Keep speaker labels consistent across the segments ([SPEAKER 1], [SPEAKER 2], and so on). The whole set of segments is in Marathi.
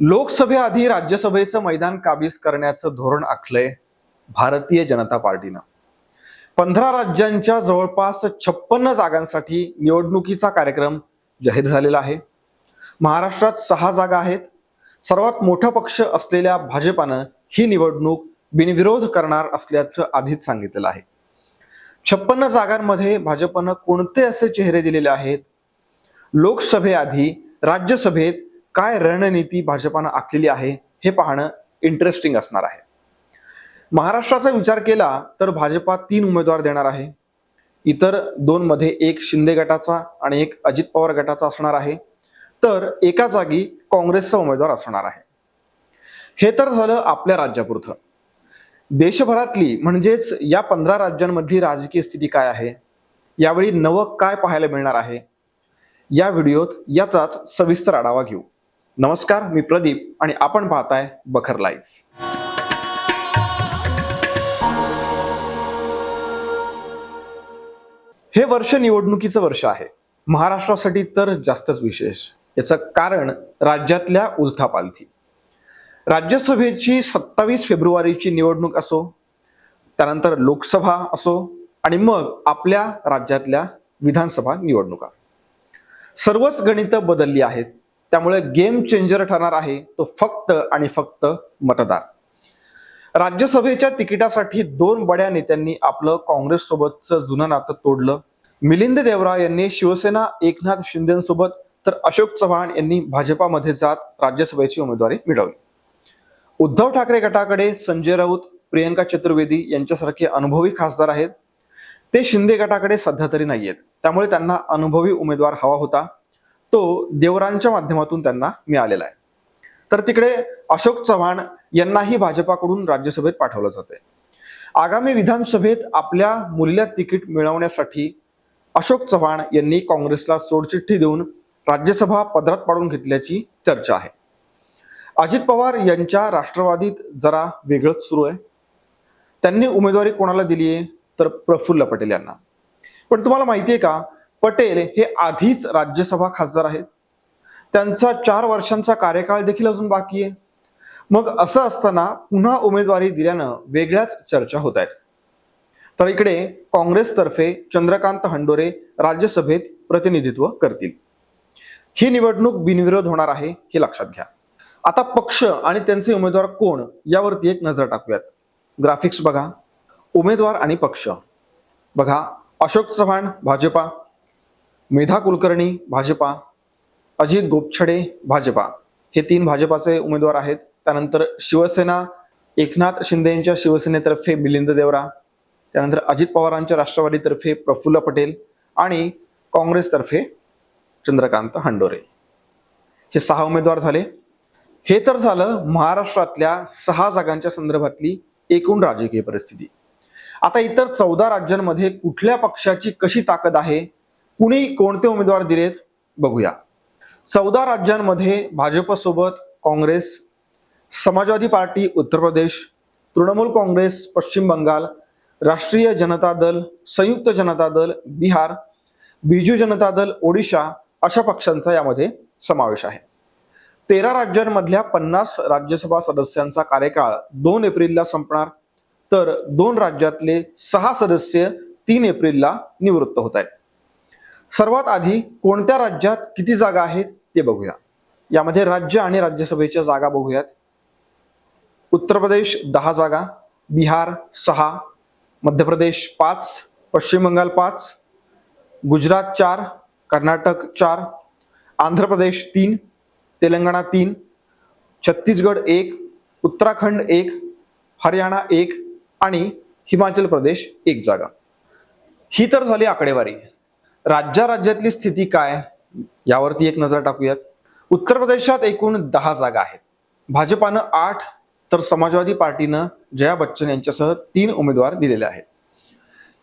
[SPEAKER 1] लोकसभेआधी राज्यसभेचं मैदान काबीज करण्याचं धोरण आखलंय भारतीय जनता पार्टीनं. पंधरा राज्यांच्या जवळपास छप्पन्न जागांसाठी निवडणुकीचा कार्यक्रम जाहीर झालेला आहे. महाराष्ट्रात सहा जागा आहेत. सर्वात मोठा पक्ष असलेल्या भाजपानं ही निवडणूक बिनविरोध करणार असल्याचं आधीच सांगितलेलं आहे. छप्पन्न जागांमध्ये भाजपनं कोणते असे चेहरे दिलेले आहेत? लोकसभेआधी राज्यसभेत काय रणनीती भाजपानं आखलेली आहे हे पाहणं इंटरेस्टिंग असणार आहे. महाराष्ट्राचा विचार केला तर भाजपा तीन उमेदवार देणार आहे. इतर दोन मध्ये एक शिंदे गटाचा आणि एक अजित पवार गटाचा असणार आहे. तर एका जागी काँग्रेसचा उमेदवार असणार आहे. हे तर झालं आपल्या राज्यापुरतं. देशभरातली म्हणजेच या पंधरा राज्यांमधली राजकीय स्थिती काय आहे? यावेळी नवं काय पाहायला मिळणार आहे? या व्हिडिओत याचाच सविस्तर आढावा घेऊ. नमस्कार मी प्रदीप आणि आपण पाहताय बखर लाईव्ह. हे वर्ष निवडणुकीचं वर्ष आहे. महाराष्ट्रासाठी तर जास्तच विशेष. याचं कारण राज्यातल्या उलथापालथी. राज्यसभेची सत्तावीस फेब्रुवारीची निवडणूक असो त्यानंतर लोकसभा असो आणि मग आपल्या राज्यातल्या विधानसभा निवडणुका. सर्वच गणितं बदलली आहेत. त्यामुळे गेम चेंजर ठरणार आहे तो फक्त आणि फक्त मतदार. राज्यसभेच्या तिकिटासाठी दोन बड्या नेत्यांनी आपलं काँग्रेस सोबतचं जुनं नातं तोडलं. मिलिंद देवरा यांनी शिवसेना एकनाथ शिंदेसोबत तर अशोक चव्हाण यांनी भाजपामध्ये जात राज्यसभेची उमेदवारी मिळवली. उद्धव ठाकरे गटाकडे संजय राऊत प्रियंका चतुर्वेदी यांच्यासारखे अनुभवी खासदार आहेत. ते शिंदे गटाकडे सध्या तरी नाहीयेत. त्यामुळे त्यांना अनुभवी उमेदवार हवा होता. तो देवरांच्या माध्यमातून त्यांना मिळालेला आहे. तर तिकडे अशोक चव्हाण यांनाही भाजपाकडून राज्यसभेत पाठवलं जाते आगामी विधानसभेत आपल्या मूल्य तिकीट मिळवण्यासाठी अशोक चव्हाण यांनी काँग्रेसला सोडचिठ्ठी देऊन राज्यसभा पदरात पाडून घेतल्याची चर्चा आहे. अजित पवार यांच्या राष्ट्रवादीत जरा वेगळंच सुरू आहे. त्यांनी उमेदवारी कोणाला दिली आहे तर प्रफुल्ल पटेल यांना. पण तुम्हाला माहिती आहे का पटेल हे आधीच राज्यसभा खासदार आहेत. त्यांचा चार वर्षांचा कार्यकाळ देखील अजून बाकी आहे. मग असं असताना पुन्हा उमेदवारी दिल्यानं वेगळ्याच चर्चा होत आहेत. तर इकडे काँग्रेसतर्फे चंद्रकांत हंडोरे राज्यसभेत प्रतिनिधित्व करतील. ही निवडणूक बिनविरोध होणार आहे हे लक्षात घ्या. आता पक्ष आणि त्यांचे उमेदवार कोण यावरती एक नजर टाकूयात. ग्राफिक्स बघा. उमेदवार आणि पक्ष. बघा अशोक चव्हाण भाजपा मेधा कुलकर्णी भाजपा अजित गोपछडे भाजपा. हे तीन भाजपाचे उमेदवार आहेत. त्यानंतर शिवसेना एकनाथ शिंदे यांच्या शिवसेनेतर्फे मिलिंद देवरा. त्यानंतर अजित पवारांच्या राष्ट्रवादीतर्फे प्रफुल्ल पटेल आणि काँग्रेसतर्फे चंद्रकांत हंडोरे. हे सहा उमेदवार झाले. हे तर झालं महाराष्ट्रातल्या सहा जागांच्या संदर्भातली एकूण राजकीय परिस्थिती. आता इतर चौदा राज्यांमध्ये कुठल्या पक्षाची कशी ताकद आहे? कुणी कोणते उमेदवार दिलेत बघूया. चौदा राज्यांमध्ये भाजपसोबत काँग्रेस समाजवादी पार्टी उत्तर प्रदेश तृणमूल काँग्रेस पश्चिम बंगाल राष्ट्रीय जनता दल संयुक्त जनता दल बिहार बिजू जनता दल ओडिशा अशा पक्षांचा यामध्ये समावेश आहे. तेरा राज्यांमधल्या पन्नास राज्यसभा सदस्यांचा कार्यकाळ दोन एप्रिलला संपणार तर दोन राज्यातले सहा सदस्य तीन एप्रिलला निवृत्त होत आहेत. सर्वात आधी कोणत्या राज्यात किती जागा आहेत ते बघूया. यामध्ये राज्य आणि राज्यसभेच्या जागा बघूयात. उत्तर प्रदेश दहा जागा बिहार सहा मध्य प्रदेश पाच पश्चिम बंगाल पाच गुजरात चार कर्नाटक चार आंध्र प्रदेश तीन तेलंगणा तीन छत्तीसगड एक उत्तराखंड एक हरियाणा एक आणि हिमाचल प्रदेश एक जागा. ही तर झाली आकडेवारी. राज्या राज्यातली स्थिती काय? यावरती एक नजर टाकूयात. उत्तर प्रदेशात एकूण दहा जागा आहेत. भाजपानं आठ तर समाजवादी पार्टीनं जया बच्चन यांच्यासह तीन उमेदवार दिलेले आहेत.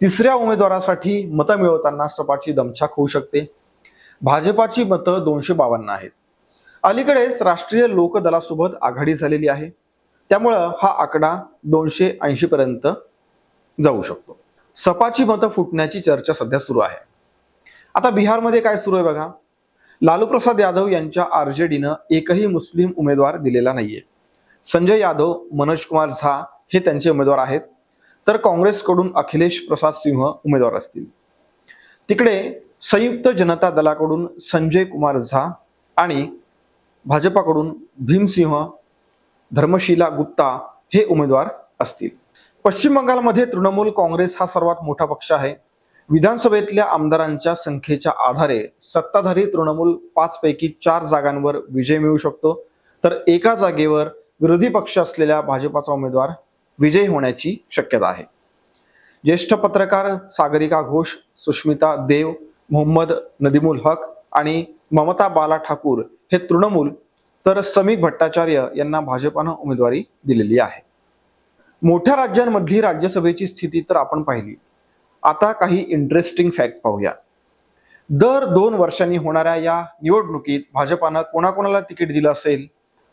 [SPEAKER 1] तिसऱ्या उमेदवारासाठी मतं मिळवताना सपाची दमछाक होऊ शकते. भाजपाची मतं दोनशे बावन्न आहेत. अलीकडेच राष्ट्रीय लोकदलासोबत आघाडी झालेली आहे. त्यामुळं हा आकडा दोनशे ऐंशी पर्यंत जाऊ शकतो. सपाची मतं फुटण्याची चर्चा सध्या सुरू आहे. आता बिहारमध्ये काय सुरू आहे बघा. लालू प्रसाद यादव यांच्या आर जे डीनं एकही मुस्लिम उमेदवार दिलेला नाहीये. संजय यादव मनोज कुमार झा हे त्यांचे उमेदवार आहेत. तर काँग्रेसकडून अखिलेश प्रसाद सिंह उमेदवार असतील. तिकडे संयुक्त जनता दलाकडून संजय कुमार झा आणि भाजपाकडून भीमसिंह धर्मशिला गुप्ता हे उमेदवार असतील. पश्चिम बंगालमध्ये तृणमूल काँग्रेस हा सर्वात मोठा पक्ष आहे. विधानसभेतल्या आमदारांच्या संख्येच्या आधारे सत्ताधारी तृणमूल पाचपैकी चार जागांवर विजय मिळू शकतो. तर एका जागेवर विरोधी पक्ष असलेल्या भाजपाचा उमेदवार विजयी होण्याची शक्यता आहे. ज्येष्ठ पत्रकार सागरिका घोष सुष्मिता देव मोहम्मद नदीमुल हक आणि ममता बाला ठाकूर हे तृणमूल तर समीक भट्टाचार्य यांना भाजपानं उमेदवारी दिलेली आहे. मोठ्या राज्यांमधली राज्यसभेची स्थिती तर आपण पाहिली. आता काही इंटरेस्टिंग फॅक्ट पाहूया. दर दोन वर्षांनी होणाऱ्या या निवडणुकीत भाजपानं कोणाकोणाला तिकीट दिलं असेल?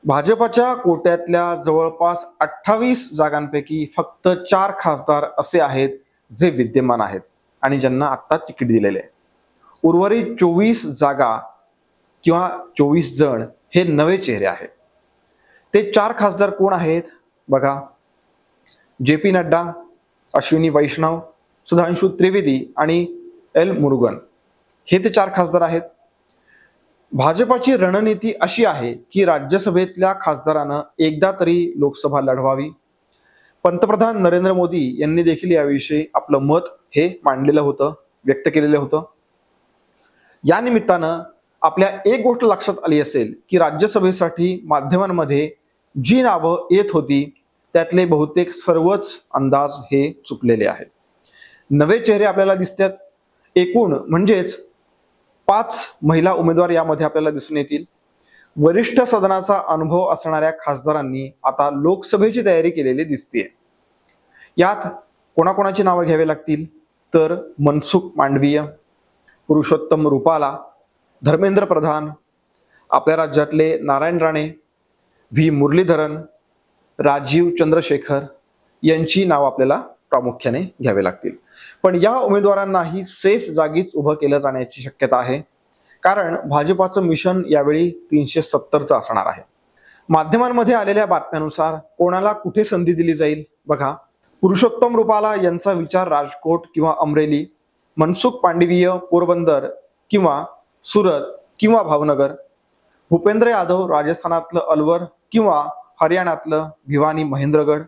[SPEAKER 1] भाजपाच्या कोट्यातल्या जवळपास अठ्ठावीस जागांपैकी फक्त चार खासदार असे आहेत जे विद्यमान आहेत आणि ज्यांना आत्ता तिकीट दिलेले आहे. उर्वरित चोवीस जागा किंवा चोवीस जण हे नवे चेहरे आहेत. ते चार खासदार कोण आहेत? बघा. जे पी नड्डा अश्विनी वैष्णव सुधांशु त्रिवेदी आणि एल मुरुगन. हे ते चार खासदार आहेत. भाजपाची रणनीती अशी आहे की राज्यसभेतल्या खासदारानं एकदा तरी लोकसभा लढवावी. पंतप्रधान नरेंद्र मोदी यांनी देखील याविषयी आपलं मत हे मांडलेलं होतं व्यक्त केलेलं होतं. या निमित्तानं आपल्या एक गोष्ट लक्षात आली असेल की राज्यसभेसाठी माध्यमांमध्ये जी नावं येत होती त्यातले बहुतेक सर्वच अंदाज हे चुकलेले आहेत. नवे चेहरे आपल्याला दिसतात. एकूण म्हणजेच पाच महिला उमेदवार यामध्ये आपल्याला दिसून येतील. वरिष्ठ सदनाचा अनुभव असणाऱ्या खासदारांनी आता लोकसभेची तयारी केलेली दिसते यात कोणाकोणाची नावं घ्यावी लागतील? तर मनसुख मांडवीय पुरुषोत्तम रुपाला धर्मेंद्र प्रधान आपल्या राज्यातले नारायण राणे व्ही मुरलीधरन राजीव चंद्रशेखर यांची नावं आपल्याला प्रामुख्याने घ्यावे लागतील. पण या उमेदवारांनाही सेफ जागीच उभं केलं जाण्याची शक्यता आहे. कारण भाजपाचं मिशन यावेळी तीनशे सत्तरचं असणार आहे. माध्यमांमध्ये आलेल्या बातम्यानुसार कोणाला कुठे संधी दिली जाईल? बघा पुरुषोत्तम रुपाला यांचा विचार राजकोट किंवा अमरेली मनसुख पांडवीय पोरबंदर किंवा सुरत किंवा भावनगर भूपेंद्र यादव राजस्थानातलं अलवर किंवा हरियाणातलं भिवानी महेंद्रगड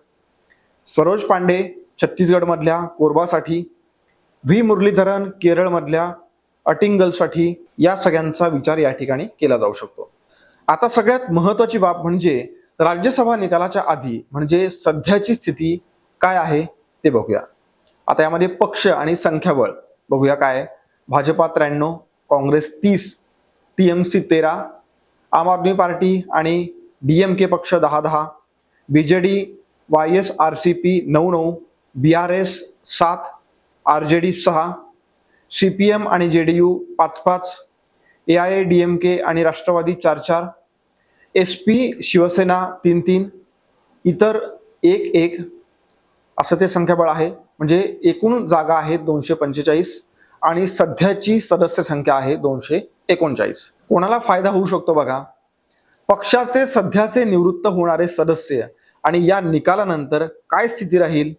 [SPEAKER 1] सरोज पांडे छत्तीसगडमधल्या कोरबासाठी व्ही. मुरलीधरन केरळमधल्या अटिंगलसाठी या सगळ्यांचा विचार या ठिकाणी केला जाऊ शकतो. आता सगळ्यात महत्वाची बाब म्हणजे राज्यसभा निकालाच्या आधी म्हणजे सध्याची स्थिती काय आहे ते बघूया. आता यामध्ये पक्ष आणि संख्याबळ बघूया काय भाजपा त्र्याण्णव काँग्रेस तीस टी एम सी तेरा आम आदमी पार्टी आणि डी एम के पक्ष दहा दहा B J D Y S R C P नऊ नऊ बी आर एस सात आर जे डी सहा सी पी एम आणि जे डी यू पाच पाच A I A D M K आणि राष्ट्रवादी चार चार एस पी शिवसेना तीन तीन इतर एक एक असं ते संख्याबळ आहे. म्हणजे एकूण जागा आहेत दोनशे पंचेचाळीस आणि सध्याची सदस्य संख्या आहे दोनशे एकोणचाळीस. कोणाला फायदा होऊ शकतो बघा? पक्षाचे सध्याचे निवृत्त होणारे सदस्य आणि या निकालानंतर काय स्थिती राहील?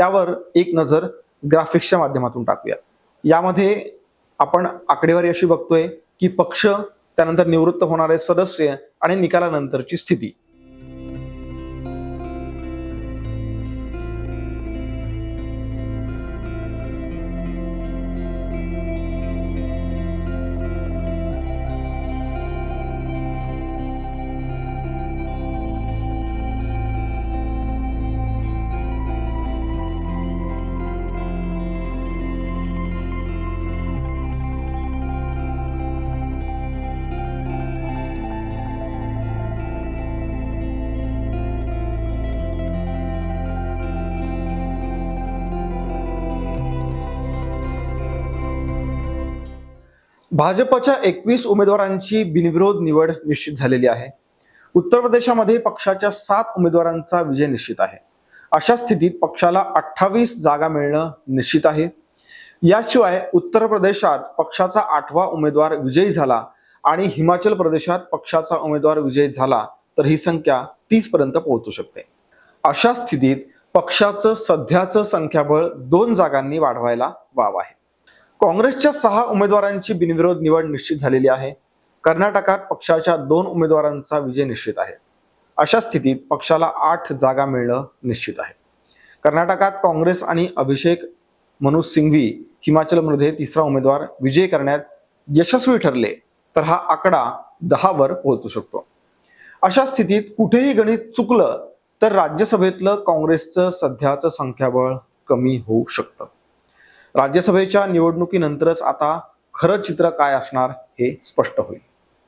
[SPEAKER 1] त्यावर एक नजर ग्राफिक्सच्या माध्यमातून टाकूया. यामध्ये आपण आकडेवारी अशी बघतोय की पक्ष त्यानंतर निवृत्त होणारे सदस्य आणि निकालानंतरची स्थिती. भाजपच्या एकवीस उमेदवारांची बिनविरोध निवड निश्चित झालेली आहे. उत्तर प्रदेशामध्ये पक्षाच्या सात उमेदवारांचा विजय निश्चित आहे. अशा स्थितीत पक्षाला अठ्ठावीस जागा मिळणं निश्चित आहे. याशिवाय उत्तर प्रदेशात पक्षाचा आठवा उमेदवार विजयी झाला आणि हिमाचल प्रदेशात पक्षाचा उमेदवार विजयी झाला तर ही संख्या तीस पर्यंत पोहोचू शकते. अशा स्थितीत पक्षाचं सध्याचं संख्याबळ दोन जागांनी वाढवायला वाव आहे. काँग्रेसच्या सहा उमेदवारांची बिनविरोध निवड निश्चित झालेली आहे. कर्नाटकात पक्षाच्या दोन उमेदवारांचा विजय निश्चित आहे. अशा स्थितीत पक्षाला आठ जागा मिळणं निश्चित आहे. कर्नाटकात काँग्रेस आणि अभिषेक मनु सिंघवी हिमाचलमध्ये तिसरा उमेदवार विजय करण्यात यशस्वी ठरले तर हा आकडा दहावर पोहोचू शकतो. अशा स्थितीत कुठेही गणित चुकलं तर राज्यसभेतलं काँग्रेसचं सध्याचं संख्याबळ कमी होऊ शकतं. राज्यसभेच्या निवडणुकीनंतरच आता खरं चित्र काय असणार हे स्पष्ट होईल.